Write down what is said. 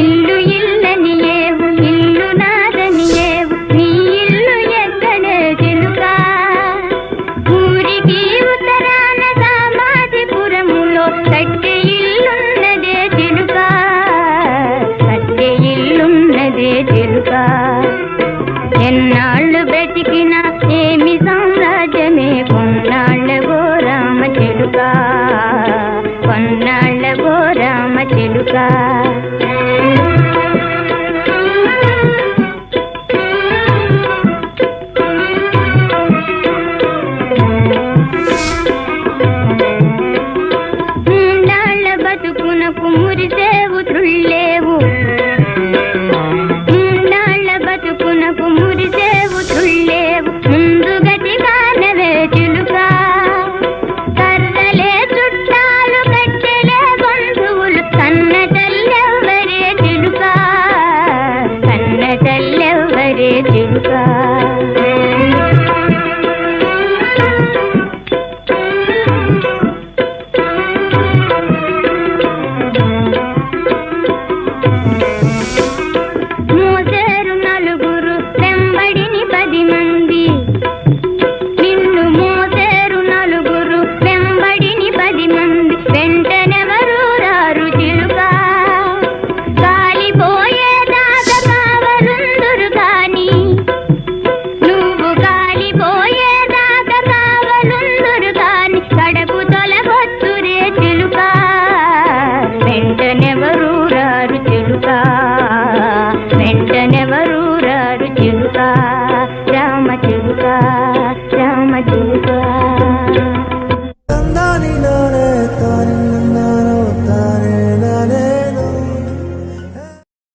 ఇల్లు ఇల్లని ఏవు ఇల్లు నాదని ఏవు నీ ఇల్లు ఎక్కడే తెలుగా ఊరికి ఉత్తరాన సామాజిపురములో కట్టె ఇల్లున్నదే తెలుగా కట్టె ఇల్లున్నదే తెలుగా ఎన్నాళ్ళు బ్రతికినా ఏమి సామ్రాజ్యమే? కొన్నాళ్ళ గోరామ చెలుగా కొన్నాళ్ళ గోరామ చెలుగా